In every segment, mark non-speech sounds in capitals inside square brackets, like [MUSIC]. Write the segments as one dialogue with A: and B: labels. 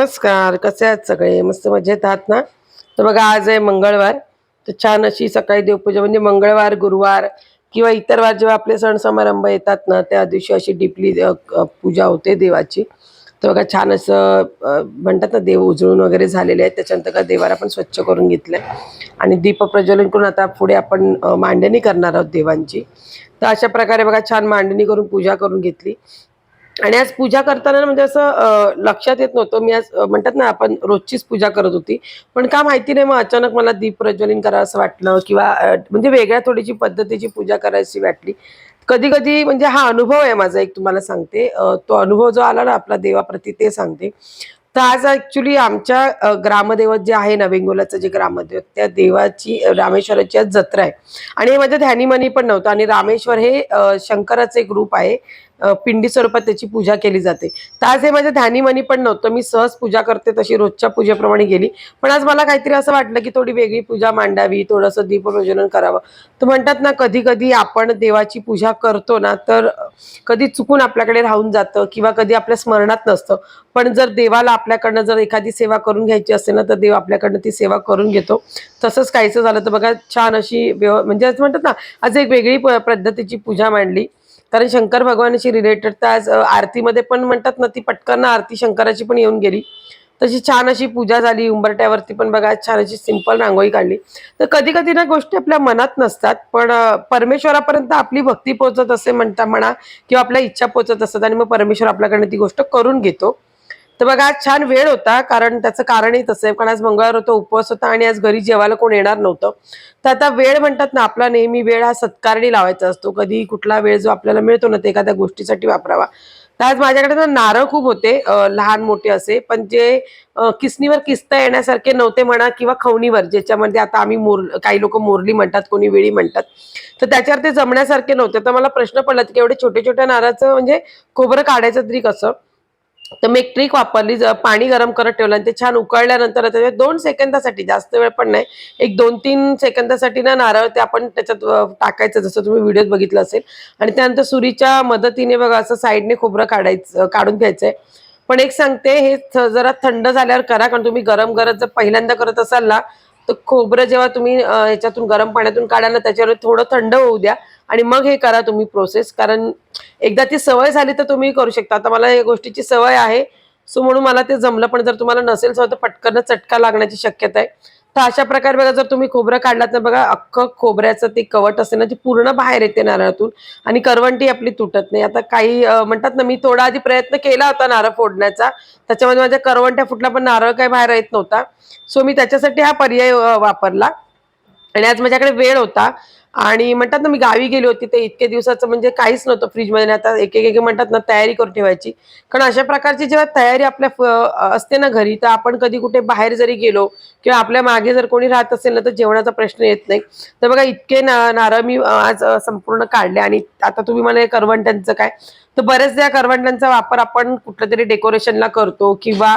A: नमस्कार कसे आहात सगळे? मस्त मजेत आहात ना? तर बघा आज आहे मंगळवार. तर छान अशी सकाळी देवपूजा म्हणजे मंगळवार गुरुवार किंवा इतर वार जेव्हा आपले सण समारंभ येतात ना त्या दिवशी अशी डीपली पूजा होते देवाची. तर बघा छान असं म्हणतात ना देव उजळून वगैरे झालेले आहेत. त्याच्यानंतर का देवाला आपण स्वच्छ करून घेतलंय. आणि दीप प्रज्वलन करून आता पुढे आपण मांडणी करणार आहोत देवांची. तर अशा प्रकारे बघा छान मांडणी करून पूजा करून घेतली. आणि आज पूजा करताना म्हणजे असं लक्षात येत नव्हतं. मी आज म्हणतात ना आपण रोजचीच पूजा करत होती. पण का माहिती नाही मग अचानक मला दीप प्रज्वलन करा असं वाटलं किंवा म्हणजे वेगळ्या थोडीशी पद्धतीची पूजा करायची वाटली. कधी कधी म्हणजे हा अनुभव आहे माझा एक तुम्हाला सांगते. तो अनुभव जो आला ना आपला देवाप्रती ते सांगते. तर आज ऍक्च्युली आमच्या ग्रामदेवत ग्रामदैवत जे आहे ना वेंगोलाचं जे ग्रामदैवत त्या देवाची रामेश्वराची आज जत्रा आहे. आणि हे माझ्या ध्यानीमनी पण नव्हतं. आणि रामेश्वर हे शंकराचं एक रूप आहे. पिंडी स्वरूपात त्याची पूजा केली जाते. तर आज हे माझ्या ध्यानीमनी पण नव्हतं. मी सहज पूजा करते तशी रोजच्या पूजेप्रमाणे गेली. पण आज मला काहीतरी असं वाटलं की थोडी वेगळी पूजा मांडावी थोडंसं दीपप्रज्वलन करावं. तर म्हणतात ना कधी कधी आपण देवाची पूजा करतो ना तर कधी चुकून आपल्याकडे राहून जातं किंवा कधी आपल्या स्मरणात नसतं. पण जर देवाला आपल्याकडनं जर एखादी सेवा करून घ्यायची असेल ना तर देव आपल्याकडनं ती सेवा करून घेतो. तसंच काहीचं झालं तर बघा छान अशी व्यव म्हणजे असं म्हणतात ना आज एक वेगळी पद्धतीची पूजा मांडली. कारण शंकर भगवानाशी रिलेटेड तर आज आरतीमध्ये पण म्हणतात ना ती पटकन आरती शंकराची पण येऊन गेली. तशी छान अशी पूजा झाली उंबरट्यावरती पण बघा छान अशी सिंपल रांगोळी काढली. तर कधी कधी ना गोष्टी आपल्या मनात नसतात पण परमेश्वरापर्यंत आपली भक्ती पोहोचत असे म्हणता म्हणा किंवा आपल्या इच्छा पोहोचत असतात आणि मग परमेश्वर आपल्याकडनं ती गोष्ट करून घेतो. तर बघा आज छान वेळ होता कारण त्याचं कारणही तसं आहे कारण आज मंगळवार होतं उपवास होता आणि आज घरी जेवायला कोण येणार नव्हतं. तर आता वेळ म्हणतात ना आपला नेहमी वेळ हा सत्कारणी लावायचा असतो. कधी कुठला वेळ जो आपल्याला मिळतो ना ते एखाद्या गोष्टीसाठी वापरावा. आज माझ्याकडे ना नारळ खूप होते लहान मोठे असे पण जे किसनीवर किसता येण्यासारखे नव्हते म्हणा किंवा खवणीवर ज्याच्यामध्ये आता आम्ही मोर काही लोक मोरली म्हणतात कोणी वेळी म्हणतात तर त्याच्यावर ते जमण्यासारखे नव्हते. तर मला प्रश्न पडला की एवढे छोटे छोट्या नारळाचं म्हणजे खोबरं काढायचं तरी कसं? तर मी एक ट्रिक वापरली. पाणी गरम करत ठेवलं आणि ते छान उकळल्यानंतर त्याच्यात दोन सेकंदासाठी जास्त वेळ पण नाही एक दोन तीन सेकंदासाठी ना नारळ ते आपण त्याच्यात टाकायचं. जसं तुम्ही व्हिडिओत बघितलं असेल. आणि त्यानंतर सुरीच्या मदतीने बघा असं साईडने खोबरं काढायचं काढून घ्यायचंय. पण एक सांगते हे जरा थंड झाल्यावर करा. कारण तुम्ही गरम गरज जर पहिल्यांदा करत असाल ना तर खोबरं जेव्हा तुम्ही याच्यातून ह्याच्यातून गरम पाण्यातून काढा ना त्याच्यावर थोडं थंड होऊ द्या आणि मग हे करा तुम्ही प्रोसेस कारण एकदा ती सवय झाली तर तुम्ही करू शकता. आता मला या गोष्टीची सवय आहे. सो म्हणून मला ते जमलं. पण जर तुम्हाला नसेल सवय तर पटकन चटका लागण्याची शक्यता आहे. तर अशा प्रकारे बघा जर तुम्ही खोबरं काढला तर बघा अख्खं खोबऱ्याचं ते कवट असते ना ती पूर्ण बाहेर येते नारळातून आणि करवंटी आपली तुटत नाही. आता काही म्हणतात ना मी थोडा आधी प्रयत्न केला होता नारळ फोडण्याचा. त्याच्यामध्ये माझ्या करवंट्या फुटला पण नारळ काही बाहेर येत नव्हता. सो मी त्याच्यासाठी हा पर्याय वापरला. आणि आज माझ्याकडे वेळ होता. आणि म्हणतात ना मी गावी गेली होती ते इतके दिवसाचं म्हणजे काहीच नव्हतं फ्रीजमध्ये. आता एक एक म्हणतात ना तयारी करून ठेवायची. कारण अशा प्रकारची जेव्हा तयारी आपल्या असते ना घरी तर आपण कधी कुठे बाहेर जरी गेलो किंवा आपल्या मागे जर कोणी राहत असेल ना तर जेवणाचा प्रश्न येत नाही. तर बघा इतके ना नारळ मी आज संपूर्ण काढले आणि आता तुम्ही मला करवंटांचं करवंट्यांचं काय? तर बऱ्याचदा या वापर आपण कुठल्या तरी डेकोरेशनला करतो किंवा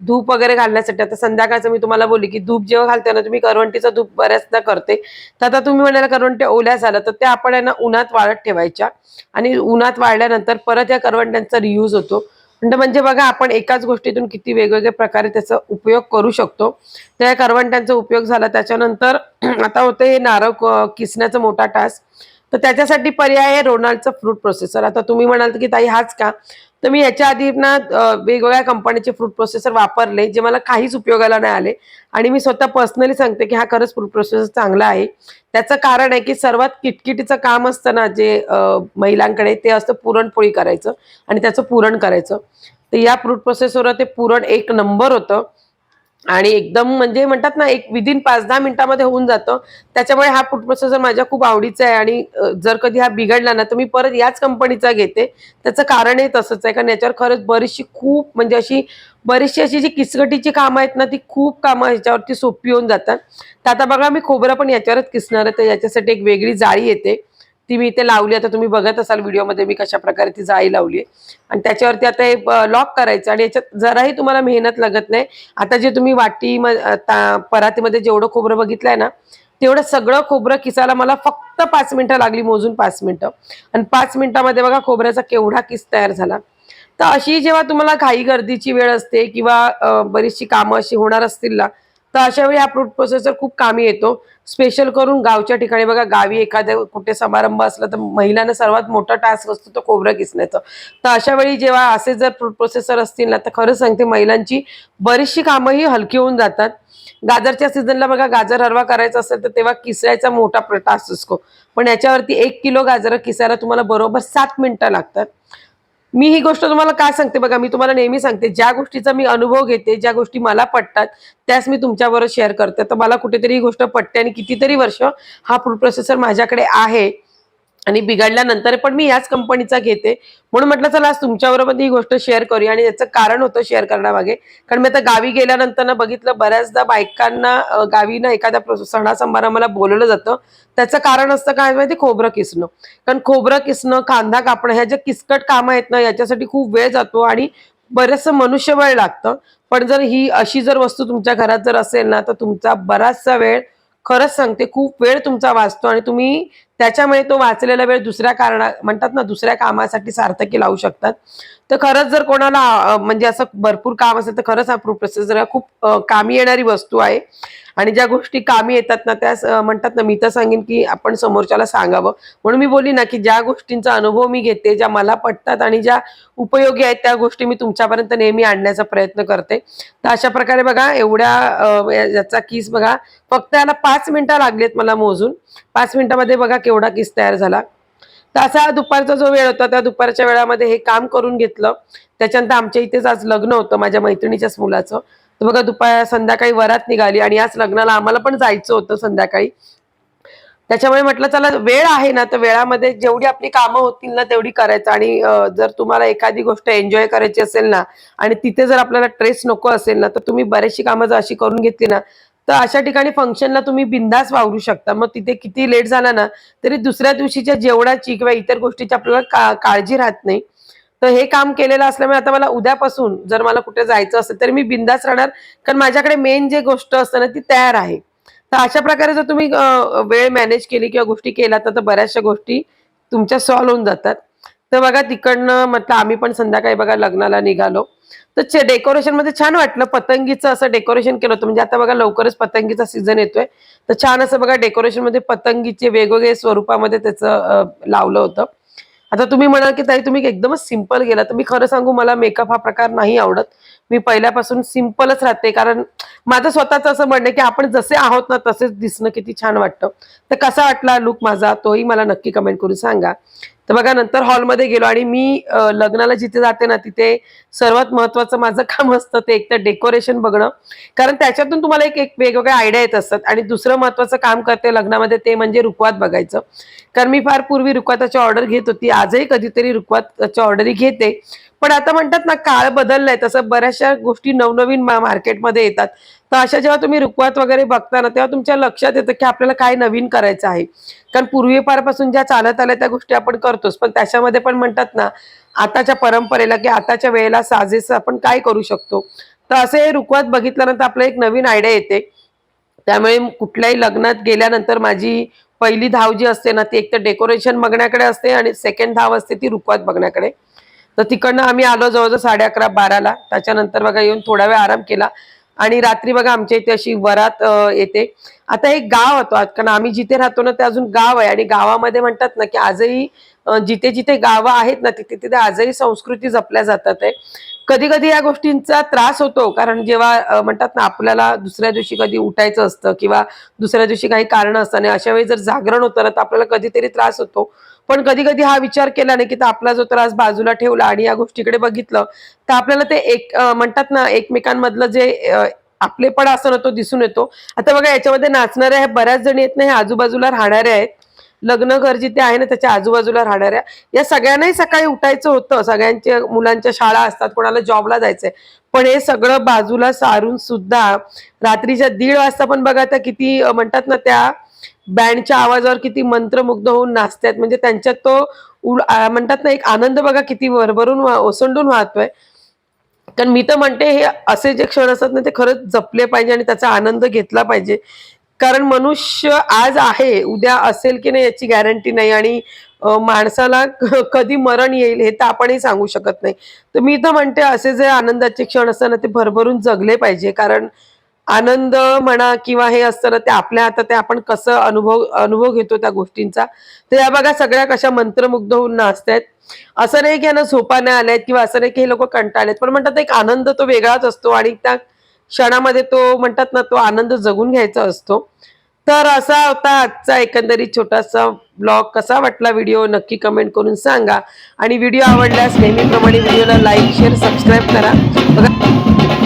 A: धूप वगैरे घालण्यासाठी. आता संध्याकाळचं मी तुम्हाला बोलली की धूप जेव्हा घालते ना तुम्ही करवंटीचा धूप बऱ्याचदा करते. तर आता तुम्ही म्हणायला करवंट्या ओल्या झाल्या तर त्या आपण यांना ना उन्हात वाळत ठेवायच्या. आणि उन्हात वाळल्यानंतर परत या करवंट्यांचा रियूज होतो. म्हणजे बघा आपण एकाच गोष्टीतून किती वेगवेगळ्या प्रकारे त्याचा उपयोग करू शकतो. त्या करवंट्यांचा उपयोग झाला. त्याच्यानंतर [CLEARS THROAT] आता होतं हे नारळ किसण्याचा मोठा टास्क तर त्याच्यासाठी पर्याय आहे रोनाल्डचा फ्रूट प्रोसेसर आता तुम्ही म्हणाल की ताई हाच का? तर मी याच्या आधी ना वेगवेगळ्या कंपनीचे फ्रूट प्रोसेसर वापरले जे मला काहीच उपयोगाला नाही आले. आणि मी स्वतः पर्सनली सांगते की हा खरंच फ्रूट प्रोसेसर चांगला आहे. त्याचं कारण आहे की सर्वात किटकिटीचं काम असतं ना जे महिलांकडे ते असतं पुरणपोळी करायचं आणि त्याचं पुरण करायचं. तर या फ्रूट प्रोसेसरवर ते पुरण एक नंबर होतं. आणि एकदम म्हणजे म्हणतात ना एक विदिन पाच दहा मिनिटामध्ये होऊन जातं. त्याच्यामुळे हा फूड प्रोसेसर माझ्या खूप आवडीचा आहे आणि जर कधी हा बिघडला ना तर मी परत याच कंपनीचा घेते. त्याचं कारणही तसंच आहे कारण याच्यावर खरंच बरीचशी खूप म्हणजे अशी बरीचशी अशी जी किचकटीची कामं आहेत ना ती खूप कामं ह्याच्यावरती सोपी होऊन जातात. तर आता बघा मी खोबरं पण याच्यावरच किसणार आहे तर याच्यासाठी एक वेगळी जाळी येते. ती मी इथे लावली आता तुम्ही बघत असाल व्हिडिओमध्ये मी कशा प्रकारे ती जाळी लावली आहे आणि त्याच्यावरती आता हे लॉक करायचं आणि याच्यात जराही तुम्हाला मेहनत लागत नाही. आता जे तुम्ही वाटी म- परातीमध्ये जेवढं खोबरं बघितलंय ना तेवढं सगळं खोबरं किसायला मला फक्त पाच मिनिटं लागली मोजून पाच मिनिटं. आणि पाच मिनिटामध्ये बघा खोबऱ्याचा केवढा किस तयार झाला. तर अशी जेव्हा तुम्हाला घाई गर्दीची वेळ असते किंवा बरीचशी कामं अशी होणार असतील ना तर अशा वेळी हा फ्रूट प्रोसेसर खूप कामी येतो. स्पेशल करून गावच्या ठिकाणी बघा गावी एखाद्या कुठे समारंभ असला तर महिलांना सर्वात मोठा टास्क असतो तो खोबरं किसण्याचा. तर अशा वेळी जेव्हा असे जर फ्रूट प्रोसेसर असतील ना तर खरं सांगते महिलांची बरीचशी कामंही हलकी होऊन जातात. गाजरच्या सीझनला बघा गाजर हरवा करायचा असेल तर तेव्हा किसायचा मोठा टास्क असतो. पण याच्यावरती एक किलो गाजर किसायला तुम्हाला बरोबर सात मिनिटं लागतात. मी ही गोष्ट तुम्हाला काय सांगते बघा मी तुम्हाला नेहमी सांगते ज्या गोष्टीचा मी अनुभव घेते ज्या गोष्टी मला पटतात त्याच मी तुमच्याबरोबर शेअर करते. तर मला कुठेतरी ही गोष्ट पटते आणि कितीतरी वर्ष हा फूड प्रोसेसर माझ्याकडे आहे. आणि बिघडल्यानंतर पण मी याच कंपनीचा घेते. म्हणून म्हटलं चला आज तुमच्याबरोबर ही गोष्ट शेअर करूया. आणि याचं कारण होतं शेअर करण्यामागे. कारण मी आता गावी गेल्यानंतर ना बघितलं बऱ्याचदा बायकांना गावी ना एखाद्या सणासंभारामाला बोलवलं जातं. त्याचं कारण असतं काय माहिती? खोबरं किसणं. कारण खोबरं किसणं कांदा कापणं ह्या ज्या किसकट कामं आहेत ना याच्यासाठी खूप वेळ जातो आणि बरंचसं मनुष्यबळ लागतं. पण जर ही अशी जर वस्तू तुमच्या घरात जर असेल ना तर तुमचा बराचसा वेळ खरंच सांगते खूप वेळ तुमचा वाचतो आणि तुम्ही त्याच्यामुळे तो वाचलेला वेळ दुसऱ्या कारणा म्हणतात ना दुसऱ्या कामासाठी सार्थकी लावू शकतात. तर खरंच जर कोणाला म्हणजे असं भरपूर काम असेल तर खरंच हा प्रूफ प्रोसेसर खूप कामी येणारी वस्तू आहे. आणि ज्या गोष्टी कामी येतात ना त्या म्हणतात ना मी तर सांगेन की आपण समोरच्याला सांगावं. म्हणून मी बोली ना की ज्या गोष्टींचा अनुभव मी घेते ज्या मला पटतात आणि ज्या उपयोगी आहेत त्या गोष्टी मी तुमच्यापर्यंत नेहमी आणण्याचा प्रयत्न करते. तर अशा प्रकारे बघा एवढ्या याचा किस बघा फक्त याला पाच मिनिटं लागलेत मला मोजून. पाच मिनिटामध्ये बघा केवढा किस तयार झाला. तर असा दुपारचा जो वेळ होता त्या दुपारच्या वेळामध्ये हे काम करून घेतलं. त्याच्यानंतर आमच्या इथेच आज लग्न होतं माझ्या मैत्रिणीच्याच मुलाचं. तर बघा दुपार संध्याकाळी वरात निघाली आणि आज लग्नाला आम्हाला पण जायचं होतं संध्याकाळी. त्याच्यामुळे म्हटलं चला वेळ आहे ना तर वेळामध्ये जेवढी आपली कामं होतील ना तेवढी करायचं. आणि जर तुम्हाला एखादी गोष्ट एन्जॉय करायची असेल ना आणि तिथे जर आपल्याला ट्रेस नको असेल ना तर तुम्ही बरेचशी कामं जर अशी करून घेतली ना तर अशा ठिकाणी फंक्शनला तुम्ही बिंदास वावरू शकता. मग तिथे किती लेट झाला ना तरी दुसऱ्या दिवशीच्या जेवणाची किंवा इतर गोष्टीची आपल्याला का काळजी राहत नाही. तर हे काम केलेलं असल्यामुळे आता मला उद्यापासून जर मला कुठे जायचं असेल तर मी बिंदास राहणार. कारण माझ्याकडे मेन जे गोष्ट असते ना ती तयार आहे. तर अशा प्रकारे जर तुम्ही वेळ मॅनेज केली किंवा गोष्टी केल्या तर तर बऱ्याचशा गोष्टी तुमच्या सॉल्व्ह होऊन जातात. तर बघा तिकडनं म्हटलं आम्ही पण संध्याकाळी बघा लग्नाला निघालो. तर डेकोरेशनमध्ये छान वाटलं. पतंगीचं असं डेकोरेशन केलं होतं. म्हणजे आता बघा लवकरच पतंगीचा सीझन येतोय. तर छान असं बघा डेकोरेशनमध्ये पतंगीचे वेगवेगळे स्वरूपामध्ये त्याचं लावलं होतं. आता तुम्ही म्हणाल की ताई तुम्ही एकदमच सिंपल गेला तर मी खरं सांगू मला मेकअप हा प्रकार नाही आवडत. मी पहिल्यापासून सिम्पलच राहते. कारण माझं स्वतःच असं म्हणणं की आपण जसे आहोत ना तसेच दिसणं किती छान वाटतं. तर कसा वाटला लुक माझा? तोही मला नक्की कमेंट करून सांगा. तर बघा नंतर हॉलमध्ये गेलो आणि मी लग्नाला जिथे जाते ना तिथे सर्वात महत्वाचं माझं [LAUGHS] काम असतं ते एक तर डेकोरेशन बघणं. कारण त्याच्यातून तुम्हाला एक एक वेगवेगळ्या आयडिया येत असतात. आणि दुसरं महत्वाचं काम करते लग्नामध्ये ते म्हणजे रुखवात बघायचं. कारण मी फार पूर्वी रुखवाताची ऑर्डर घेत होती. आजही कधीतरी रुखवाताची ऑर्डरी घेते. पण आता म्हणतात ना काळ बदललाय तसं बऱ्याचशा गोष्टी नवनवीन मार्केटमध्ये येतात. तर अशा जेव्हा तुम्ही रुखवात वगैरे बघता ना तेव्हा तुमच्या लक्षात येतं की आपल्याला काय नवीन करायचं आहे. कारण पूर्वीपारपासून ज्या चालत आल्या त्या गोष्टी आपण करतोच. पण त्याच्यामध्ये पण म्हणतात ना आताच्या परंपरेला की आताच्या वेळेला साजेस आपण काय करू शकतो? तर असे रुखवात बघितल्यानंतर आपलं एक नवीन आयडिया येते. त्यामुळे कुठल्याही लग्नात गेल्यानंतर माझी पहिली धाव जी असते ना ती एक तर डेकोरेशन बघण्याकडे असते आणि सेकंड धाव असते ती रुखवात बघण्याकडे. तर तिकडनं आम्ही आलो जवळजवळ साडे अकरा बाराला. त्याच्यानंतर बघा येऊन थोडा वेळ आराम केला. आणि रात्री बघा आमच्या इथे अशी वरात येते. आता एक गाव होतो आज कारण आम्ही जिथे राहतो ना ते अजून गाव आहे. आणि गावामध्ये म्हणतात ना की आजही जिथे जिथे गावं आहेत ना तिथे तिथे आजही संस्कृती जपल्या जातात आहे. कधी कधी या गोष्टींचा त्रास होतो कारण जेव्हा म्हणतात ना आपल्याला दुसऱ्या दिवशी कधी उठायचं असतं किंवा दुसऱ्या दिवशी काही कारण असतं आणि अशा वेळी जर जागरण होतं ना तर आपल्याला कधीतरी त्रास होतो. पण कधी कधी हा विचार केला नाही की तर आपला जो त्रास बाजूला ठेवला आणि या गोष्टीकडे बघितलं तर आपल्याला ते एक म्हणतात ना एकमेकांमधलं जे अं, आपलेपणा असं ना तो दिसून येतो. आता बघा याच्यामध्ये नाचणाऱ्या ह्या बऱ्याच जणी आहेत ना हे आजूबाजूला राहणाऱ्या आहेत. लग्न घर जिथे आहे ना त्याच्या आजूबाजूला राहणाऱ्या. या सगळ्यांनाही सकाळी उठायचं होतं. सगळ्यांच्या मुलांच्या शाळा असतात कोणाला जॉबला जायचंय. पण हे सगळं बाजूला सारून सुद्धा रात्रीच्या दीड वाजता पण बघा त्या किती म्हणतात ना त्या बँडच्या आवाजावर किती मंत्रमुग्ध होऊन नाचतात म्हणजे त्यांच्यात तो उड म्हणतात ना एक आनंद बघा किती भरभरून ओसंडून वाहतोय. कारण मी तर म्हणते हे असे जे क्षण असतात ना ते खरंच जपले पाहिजे आणि त्याचा आनंद घेतला पाहिजे. कारण मनुष्य आज आहे उद्या असेल की नाही याची गॅरंटी नाही आणि माणसाला कधी मरण येईल हे तर आपणही सांगू शकत नाही. तर मी तर म्हणते असे जे आनंदाचे क्षण असताना ते भरभरून जगले पाहिजे. कारण आनंद म्हणा किंवा हे असतं ना ते आपल्या हातात ते आपण कसं अनुभव अनुभव घेतो त्या गोष्टींचा. तर या बघा सगळ्या कशा मंत्रमुग्ध होऊन नाचतायत. असं नाही की यांना झोपा नाही आल्यात किंवा असं नाही की हे लोक कंटाळलेत पण म्हणतात एक आनंद तो वेगळाच असतो आणि त्या क्षणामध्ये तो म्हणतात ना तो आनंद जगून घ्यायचा असतो. तर असा होता आजचा एकंदरीत छोटासा ब्लॉग. कसा वाटला व्हिडिओ? नक्की कमेंट करून सांगा. आणि व्हिडिओ आवडल्यास नेहमीप्रमाणे व्हिडिओला लाईक शेअर सबस्क्राईब करा. बघा